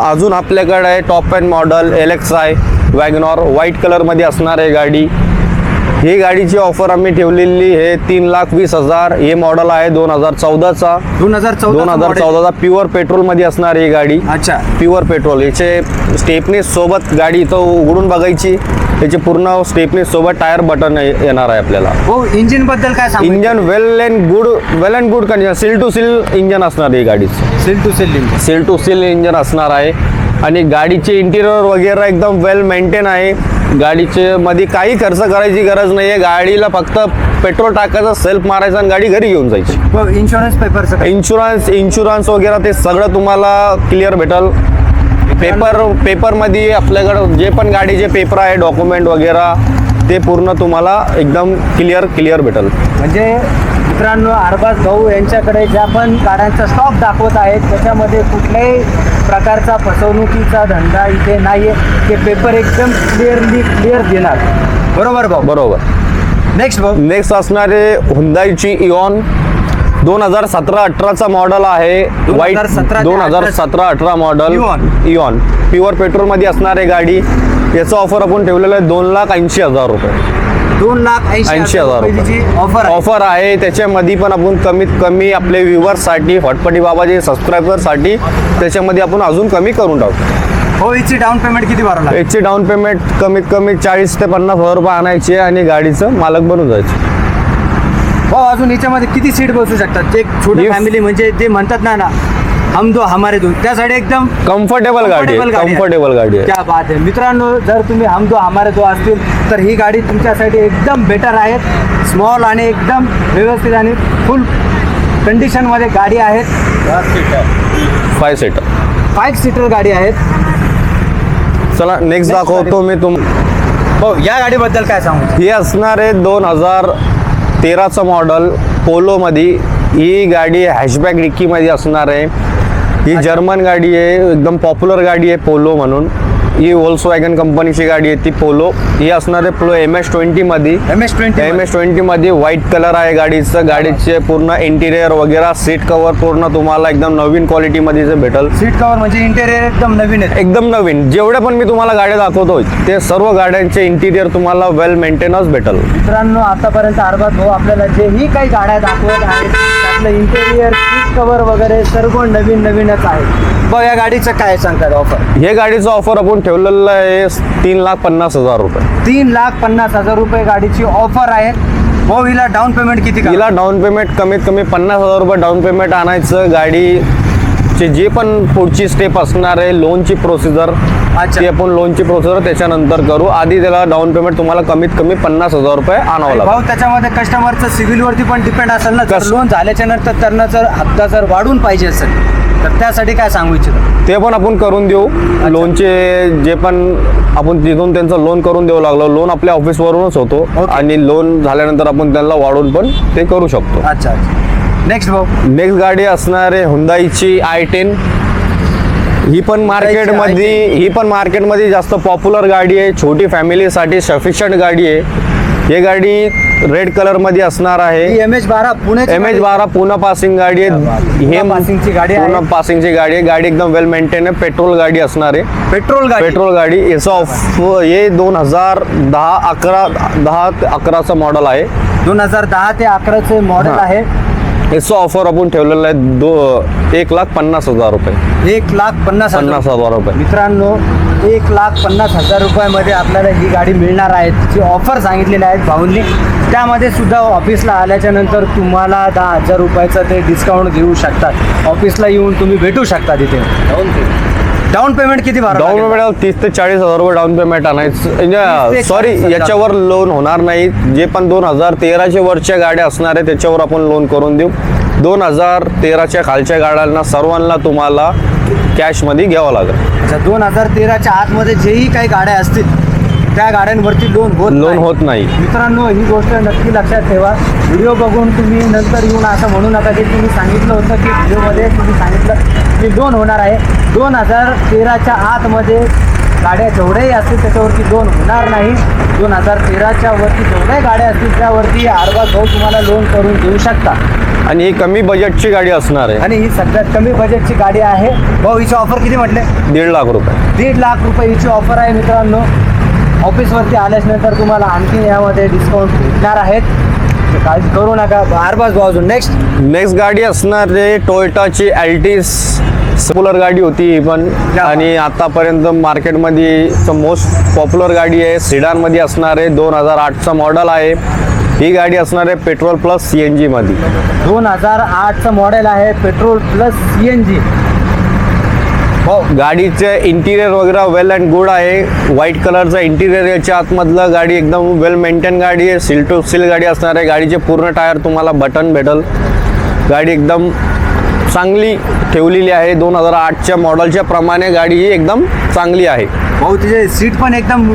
अजून आपल्याकडे आहे top end model L X I WagonR white कलरमध्ये असणार आहे गाडी. ही गाडीची ऑफर आम्ही ठेवलेली आहे तीन लाख वीस हजार. हे मॉडल आहे दोन हजार चौदाचा. दोन हजार चौदा दोन हजार चौदाचा प्युअर पेट्रोलमध्ये असणार ही गाडी. अच्छा. प्युअर पेट्रोल याचे स्टेपनी सोबत गाडी इथं उघडून बघायची. त्याचे पूर्ण स्टेपनी सोबत टायर बटन येणार आहे आपल्याला. हो इंजिनबद्दल काय सांगू? Engine well and good well and good condition seal to seal engine असणार ही गाडीचं. Seal to seal engine. Seal to seal engine असणार आहे. आणि गाडीचे इंटिरियर वगैरे एकदम वेल मेंटेन आहे. गाडीचे मध्ये काही खर्च करायची गरज नाही आहे गाडीला फक्त पेट्रोल टाकायचं सेल्फ मारायचं आणि गाडी घरी घेऊन जायची. इन्शुरन्स पेपरचं काय इन्शुरन्स इन्शुरन्स वगैरे ते सगळं तुम्हाला क्लिअर भेटल. पेपर पेपरमध्ये आपल्याकडं जे पण गाडीचे पेपर आहे डॉक्युमेंट वगैरे ते पूर्ण तुम्हाला एकदम क्लिअर क्लिअर भेटल. म्हणजे मित्रांनो अरबाज भाऊ यांच्याकडे ज्या पण गाड्यांचा स्टॉक दाखवत आहेत त्याच्यामध्ये कुठल्याही प्रकारचा फसवणुकीचा धंदा इथे नाही आहे ते पेपर एकदम क्लिअरली क्लिअर देणार. बरोबर भाऊ? बरोबर. नेक्स्ट भाऊ. नेक्स्ट असणारे हुंदाईची इऑन दोन हजार सतरा अठराचा मॉडल आहे वाईट 2017 ते दोन हजार 18 सतरा अठरा मॉडल. इऑन प्युअर पेट्रोलमध्ये असणार आहे गाडी याचं ऑफर आपण ठेवलेलं आहे दोन लाख ऐंशी हजार रुपये. दोन लाख ऐंशी हजार ऑफर आहे. ऑफर आहे त्याच्यामध्ये पण आपण कमीत कमी आपले व्ह्युअर्ससाठी फटपटी बाबाचे सबस्क्रायबरसाठी त्याच्यामध्ये आपण अजून कमी करून टाकतो हो हिची डाऊन पेमेंट किती भरावं लागेल? याची डाऊन पेमेंट कमीत कमी चाळीस ते पन्नास हजार रुपये आणायची आणि गाडीचं मालक बनून जायचं. भाऊ अजून याच्यामध्ये किती सीट बसू शकतात? जे छोटी Yes. फॅमिली म्हणजे ते म्हणतात ना ना हम दो हमारे दो. त्यासाठी एकदम कम्फर्टेबल गाडी आहे. कम्फर्टेबल गाडी आहे. क्या बात आहे. मित्रांनो जर तुम्ही हम दो हमारे दो असतील तर ही गाडी तुमच्यासाठी एकदम बेटर आहे. स्मॉल आणि एकदम व्यवस्थित आणि फुल कंडिशनमध्ये गाडी आहेत. फाय सीटर फाईव्ह सीटर गाडी आहेत. चला नेक्स्ट दाखवतो मी तुम हो या गाडीबद्दल काय सांगू? ही असणार आहे दोन हजार तेराचं मॉडल पोलोमध्ये ही गाडी हॅशबॅक डिक्कीमध्ये असणार आहे. ही जर्मन गाडी आहे एकदम पॉप्युलर गाडी आहे पोलो म्हणून. ही वॉल्स वॅगन कंपनीची गाडी आहे ती पोलो ही असणार आहे Polo M S ट्वेंटीमध्ये M S twenty M S ट्वेंटीमध्ये white colour आहे गाडीचं. गाडीचे पूर्ण इंटिरियर वगैरे सीट कवर पूर्ण तुम्हाला एकदम नवीन क्वालिटीमध्ये जे भेटल. सीट कवर म्हणजे इंटेरियर एकदम नवीन आहे. एकदम नवीन. जेवढ्या पण मी तुम्हाला गाड्या दाखवतोय ते सर्व गाड्यांचे इंटिरियर तुम्हाला वेल मेंटेनच भेटल. मित्रांनो आतापर्यंत अरबाज भाऊ आपल्याला जेही काही गाड्या दाखवत आहेत त्यातलं इंटेरियर सीट कवर वगैरे सर्व नवीन नवीनच आहे. बघ या गाडीचं काय सांगतात ऑफर हे गाडीचं ऑफर आपण ठेवलेलं आहे तीन लाख पन्नास हजार रुपये. तीन लाख पन्नास हजार रुपये गाडीची ऑफर आहे. भाऊ हिला डाऊन पेमेंट किती हिला डाऊन पेमेंट कमीत कमी पन्नास हजार रुपये डाऊन पेमेंट आणायचं. गाडीची जी पण पुढची स्टेप असणार आहे लोनची प्रोसिजर. ती आपण लोनची प्रोसिजर त्याच्यानंतर करू. आधी त्याला डाऊन पेमेंट तुम्हाला कमीत कमी पन्नास हजार रुपये आणावं लागेल. भाऊ त्याच्यामध्ये कस्टमरचं सिव्हिल वरती पण डिपेंड असेल ना लोन झाल्याच्यानंतर त्यांना जर हप्ता जर वाढून पाहिजे असेल तर त्यासाठी काय सांगू इच्छितो? ते पण आपण करून देऊ. लोनचे जे पण आपण तिथून त्यांचं लोन करून देऊ लागलो. लोन आपल्या ऑफिसवरूनच होतो. Okay. आणि लोन झाल्यानंतर आपण त्यांना वाढून पण ते करू शकतो. अच्छा अच्छा. नेक्स्ट भाऊ. नेक्स्ट गाडी असणार आहे हुंदाईची आय टेन ही पण मार्केटमध्ये ही पण मार्केटमध्ये जास्त पॉप्युलर गाडी आहे. छोटी फॅमिलीसाठी सफिशियंट गाडी आहे. ही गाडी रेड कलरमध्ये असणार ही आहे एम एच बारा पुणे एम एच बारा पुणे पासिंग गाडी आहे. पुणे passingची गाडी आहे. पुणे पासिंगची गाडी आहे. गाडी एकदम वेल मेंटेन आहे. पेट्रोल गाडी असणार आहे. पेट्रोल गाडी. पेट्रोल गाडी. याचं ऑफ हे दोन हजार दहा अकरा दहा ते अकराचं मॉडेल आहे. दोन हजार दहा ते अकराचे मॉडेल हा. आहे. याचं ऑफर आपण ठेवलेलं आहे दो एक लाख पन्नास हजार रुपये. एक लाख पन्नास पन्नास हजार रुपये. मित्रांनो एक लाख पन्नास हजार रुपयामध्ये आपल्याला ही गाडी मिळणार आहे. तिची ऑफर सांगितलेली आहेत भाऊंनी. त्यामध्ये सुद्धा ऑफिसला आल्याच्यानंतर तुम्हाला दहा हजार रुपयाचं ते डिस्काउंट देऊ शकतात. ऑफिसला येऊन तुम्ही भेटू शकता तिथे. डाऊन पेमेंट किती डाऊन? पेमेंट तीस ते चाळीस हजार रुपये डाऊन पेमेंट आणायचं म्हणजे सॉरी हजार. याच्यावर लोन होणार नाही जे पण दोन हजार तेराच्या वरच्या गाड्या असणार आहे त्याच्यावर आपण लोन करून देऊ दोन हजार तेराच्या खालच्या गाड्यांना सर्वांना तुम्हाला कॅशमध्ये घ्यावं लागेल अच्छा, दोन हजार तेराच्या आतमध्ये जेही काही गाड्या असतील त्या गाड्यांवरती लोन होत लोन नाही. होत नाही. मित्रांनो ही गोष्ट नक्की लक्षात ठेवा. व्हिडिओ बघून तुम्ही नंतर येऊन असं म्हणू नका की तुम्ही सांगितलं होतं की व्हिडिओमध्ये तुम्ही सांगितलं की लोन होणार आहे. दोन हजार तेराच्या आतमध्ये गाड्या जेवढ्याही असतील त्याच्यावरती लोन होणार नाही. दोन हजार तेराच्या वरती जेवढ्याही गाड्या असतील त्यावरती आरबा भाऊ तुम्हाला लोन करून देऊ शकता. आणि ही कमी बजेटची गाडी असणार आहे. आणि ही सगळ्यात कमी बजेटची गाडी आहे. भाऊ हिची ऑफर किती म्हटले? दीड लाख रुपये. दीड लाख रुपये हिची ऑफर आहे मित्रांनो. ऑफिसवरती आल्याच्यानंतर तुम्हाला आणखी यामध्ये डिस्काउंट भेटणार आहेत. काळजी करू नका. आरबाज भाऊ अजून नेक्स्ट नेक्स्ट गाडी असणार आहे टोयोटाची अल्टिस पॉप्युलर गाडी होती ही पण. आणि आतापर्यंत मार्केटमध्ये मोस्ट पॉप्युलर गाडी आहे. सिडानमध्ये असणार आहे. दोन हजार आठचं मॉडल आहे. ही गाडी असणार आहे पेट्रोल प्लस सी एन जीमध्ये दोन हजार आठचं मॉडेल आहे petrol plus C N G हो गाडीचे इंटिरियर वगैरे वेल अँड गुड आहे. व्हाईट कलरचं इंटिरियर याच्या आतमधलं गाडी एकदम वेल मेंटेन गाडी आहे. सील टू सील गाडी असणार आहे. गाडीचे पूर्ण टायर तुम्हाला बटन भेटल. गाडी एकदम चांगली ठेवलेली आहे. दोन हजार आठच्या मॉडेलच्या प्रमाणे गाडी ही एकदम चांगली आहे. भाऊ तिचे सीट पण एकदम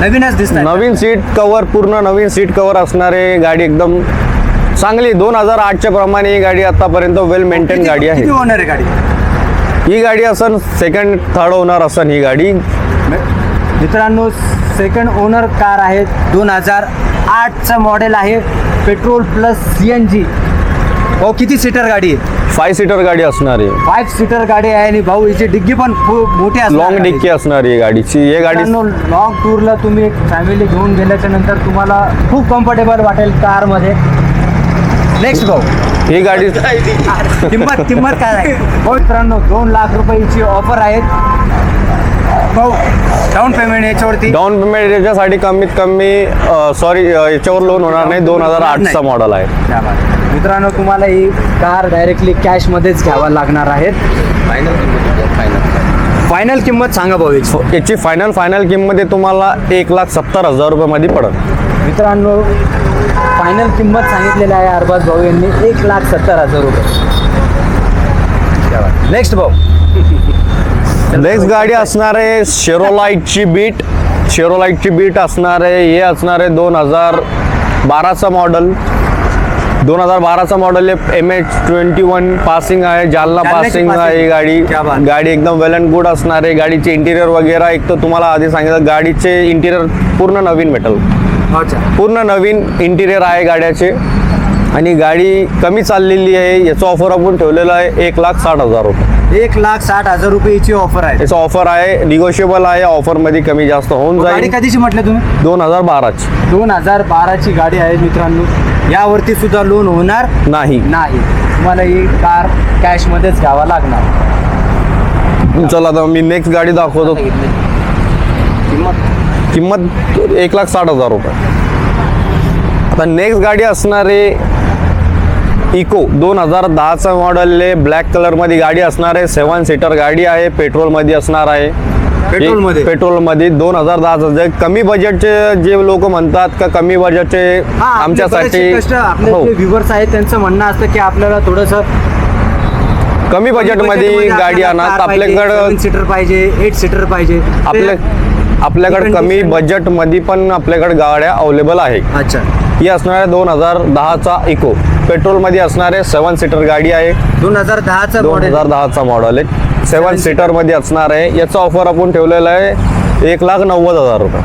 नवीनच दिसत नवीन सीट कवर पूर्ण नवीन सीट कवर असणारे गाडी एकदम चांगली दोन हजार आठच्या प्रमाणे ही गाडी आतापर्यंत वेल मेंटेन गाडी आहे. ओनर आहे गाडी? ही गाडी असन सेकंड थर्ड ओनर असन ही गाडी. मित्रांनो सेकंड ओनर कार आहे दोन हजार आठचं मॉडेल आहे petrol plus C N G भाऊ किती सीटर गाडी आहे? फाय सीटर गाडी असणार आहे. फाईव्ह सीटर गाडी आहे आणि भाऊ हिची डिग्गी पण खूप मोठी असणार लॉंग गाडीची. डिक्की असणार आहे गाडीची. ही गाडी मित्रांनो लॉंग टूरला तुम्ही एक फॅमिली घेऊन गेल्याच्यानंतर तुम्हाला खूप कम्फर्टेबल वाटेल कारमध्ये नेक्स्ट भाऊ. ही गाडी किंमत किंमत काय आहे? भाऊ मित्रांनो दोन लाख रुपयाची ऑफर आहेत. भाऊ डाऊन पेमेंट याच्यावरती? डाऊन पेमेंट याच्यासाठी कमीत कमी सॉरी याच्यावर लोन होणार नाही. दोन हजार आठचा. मॉडेल आहे. मित्रांनो तुम्हाला ही कार डायरेक्टली कॅशमध्येच घ्यावा लागणार आहेत. फायनल किंमत सांगा भाऊ याची. याची फायनल फायनल किंमत तुम्हाला एक लाख सत्तर हजार रुपयामध्ये पडत मित्रांनो फायनल किंमत सांगितलेली आहे अरबाज भाऊ यांनी एक लाख सत्तर हजार रुपये. नेक्स्ट भाऊ. नेक्स्ट गाडी असणार आहे शेरोलाईटची बीट शेरोलाईटची बीट असणार आहे हे असणार आहे दोन हजार बाराचा मॉडल दोन हजार बाराचा मॉडेल आहे M H twenty one passing आहे जालना पासिंग. आहे गाडी. गाडी एकदम वेल अँड गुड असणार आहे. गाडीचे इंटिरियर वगैरे एक तर तुम्हाला आधी सांगितलं गाडीचे इंटिरियर पूर्ण नवीन भेटल अच्छा पूर्ण नवीन इंटिरियर आहे गाड्याचे. आणि गाडी कमी चाललेली आहे. याचं ऑफर आपण ठेवलेलं आहे एक लाख साठ हजार रुपये. एक लाख साठ हजार रुपयाची ऑफर आहे. याचं ऑफर आहे. निगोशिएबल आहे. ऑफरमध्ये कमी जास्त होऊन गाडी जाईल. कधीची म्हटलं तुम्ही? दोन हजार बाराची. दोन हजार बाराची गाडी आहे मित्रांनो. यावरती सुद्धा लोन होणार नाही. नाही. तुम्हाला ही कार कॅशमध्येच घ्यावा लागणार. चला आता मी नेक्स्ट गाडी दाखवतो. किंमत? एक लाख साठ हजार रुपये. आता नेक्स्ट गाडी असणार आहे इको दोन हजार दहाचा मॉडेल आहे ब्लॅक कलरमध्ये गाडी असणार आहे. सेवन सीटर गाडी आहे पेट्रोलमध्ये असणार आहे. पेट्रोलमध्ये? हे पेट्रोलमध्ये दोन हजार दहाचं जे कमी बजेटचे जे लोक म्हणतात का कमी बजेटचे आमच्यासाठी आपले हो. व्ह्युअर्स आहेत त्यांचं म्हणणं असतं की आपल्याला थोडंसं कमी बजेटमध्ये गाडी आणत आपल्याकडं सीटर पाहिजे एट सीटर पाहिजे. आपल्या आपल्याकडे कमी different- बजेटमध्ये पण आपल्याकडे गाड्या अवेलेबल आहे अच्छा. ही असणार आहे दोन हजार दहाचा इको पेट्रोलमध्ये असणार आहे सेवन सीटर गाडी आहे. दोन हजार दहाचा दोन मॉडेल हजार दहाचा मॉडेल आहे. सेवन सीटरमध्ये असणार आहे. याचा ऑफर आपण ठेवलेला आहे. एक लाख नव्वद हजार रुपये.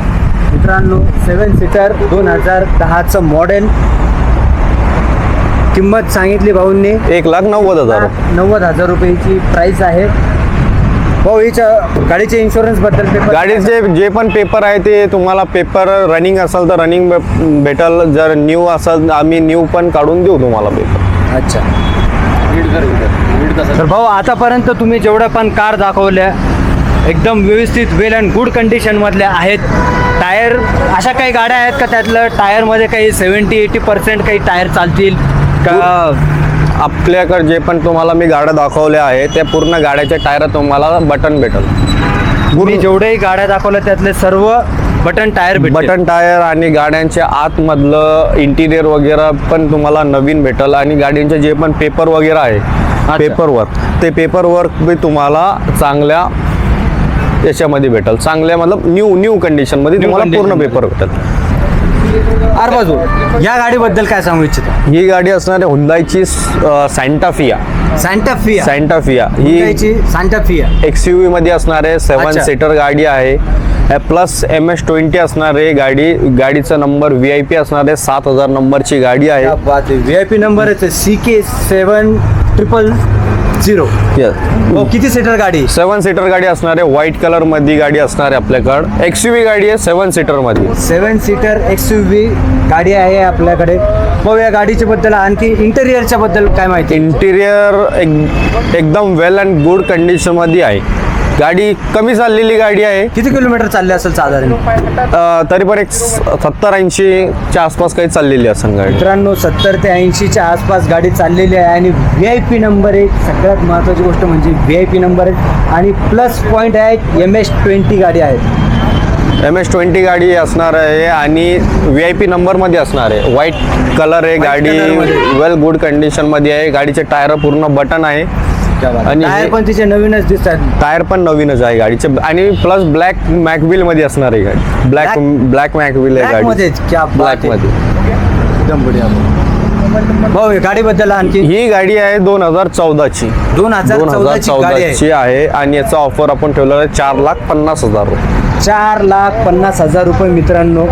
मित्रांनो सेवन सीटर दोन हजार दहाचं मॉडेल किंमत सांगितली भाऊंनी. एक लाख नव्वद हजार नव्वद हजार रुपयाची प्राइस आहे. भाऊ हिच्या गाडीच्या इन्शुरन्सबद्दल पेपर गाडीचे जे पण पेपर आहे ते तुम्हाला पेपर रनिंग असेल तर रनिंग भेटल. जर न्यू असेल आम्ही न्यू पण काढून देऊ तुम्हाला पेपर अच्छा. तर भाऊ आतापर्यंत तुम्ही जेवढ्या पण कार दाखवल्या एकदम व्यवस्थित वेल अँड गुड कंडिशनमधल्या आहेत. टायर अशा काही गाड्या आहेत का त्यातलं टायरमध्ये काही सेवन्टी एटी पर्सेंट काही टायर चालतील? का आपल्याकडे जे पण तुम्हाला मी गाड्या दाखवल्या आहे त्या पूर्ण गाड्याचे टायर तुम्हाला बटन भेटल. तुम्ही जेवढ्याही गाड्या दाखवल्या त्यातले सर्व बटन टायर बटन टायर आणि गाड्यांच्या आतमधलं इंटिरियर वगैरे पण तुम्हाला नवीन भेटल आणि गाड्यांचे जे पण पेपर वगैरे आहे पेपर वर्क ते पेपर वर्क बी तुम्हाला चांगल्या याच्यामध्ये भेटल. चांगल्या मतलब न्यू न्यू कंडिशनमध्ये तुम्हाला पूर्ण पेपर भेटल. बाजू या गाडीबद्दल काय सांगू इच्छिता? ही गाडी असणार आहे हुंदाईची सँटाफिया सँटाफिया सँटाफिया ही सँटाफिया एक्स यू मध्ये असणार आहे सेवन अच्छा. सीटर गाडी आहे. प्लस एम एस ट्वेंटी असणार आहे गाडी गाडीचा नंबर व्ही आय पी असणार आहे सात हजार नंबरची गाडी आहे. व्ही आय पी नंबर आहे C K seven triple zero हो किती सीटर गाडी? सेवन सीटर गाडी असणार आहे. व्हाईट कलरमध्ये गाडी असणार आहे आपल्याकडे. एक्स यू गाडी आहे seven सीटरमध्ये seven seater X U V गाडी आहे आपल्याकडे. भाऊ या गाडीच्या बद्दल आणखी इंटेरियरच्या बद्दल काय माहिती? इंटिरियर एक एकदम वेल अँड गुड कंडिशनमध्ये आहे. गाडी कमी चाललेली गाडी आहे. किती किलोमीटर चालले असेल साधारण? अं, तरी पण एक सत्तर ऐंशीच्या आसपास काही चाललेली असेल गाडी. मित्रांनो सत्तर ते ऐंशीच्या आसपास गाडी चाललेली आहे आणि व्ही आय पी नंबर एक सगळ्यात महत्त्वाची गोष्ट म्हणजे व्ही आय पी नंबर आहे आणि प्लस पॉईंट आहे एम एस ट्वेंटी गाडी आहे. एम एस ट्वेंटी गाडी असणार आहे आणि व्ही आय पी नंबरमध्ये असणार आहे. व्हाईट कलर आहे गाडी. वेल गुड कंडिशनमध्ये आहे. गाडीचे टायर पूर्ण बटन आहे. आणि टायर हे- पण तिचे नवीनच दिसतात. टायर पण नवीनच आहे गाडीचे. आणि प्लस ब्लॅक मॅकव्हील मध्ये असणार आहे गाडी. ब्लॅक Black- ब्लॅक मॅकव्हील आहे गाडी मध्येच. क्या ब्लॅकमध्ये एकदम बढिया. भाऊ या गाडीबद्दल आणखी? ही गाडी आहे दोन हजार चौदाची. दोन हजार दोन हजार चौदाची गाडी आहे आहे आणि याचा ऑफर आपण ठेवलेला आहे चार लाख पन्नास हजार रुपये. चार लाख पन्नास हजार रुपये मित्रांनो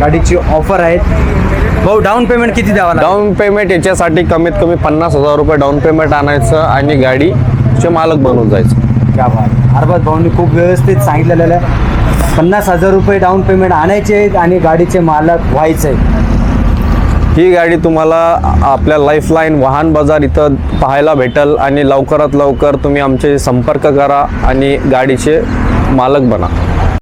गाडीची ऑफर आहेत. भाऊ डाऊन पेमेंट किती द्यावा डाऊन पेमेंट याच्यासाठी कमीत कमी पन्नास हजार रुपये डाऊन पेमेंट आणायचं आणि गाडीचे मालक बनून जायचं. अरबाज भाऊनी खूप व्यवस्थित सांगितलेलं आहे. पन्नास हजार रुपये डाऊन पेमेंट आणायचे आहेत आणि गाडीचे मालक व्हायचे आहेत. ही गाडी तुम्हाला आपल्या लाईफलाईन वाहन बाजार इथं पाहायला भेटेल आणि लवकरात लवकर तुम्ही आमचे संपर्क करा आणि गाडीचे मालक बना.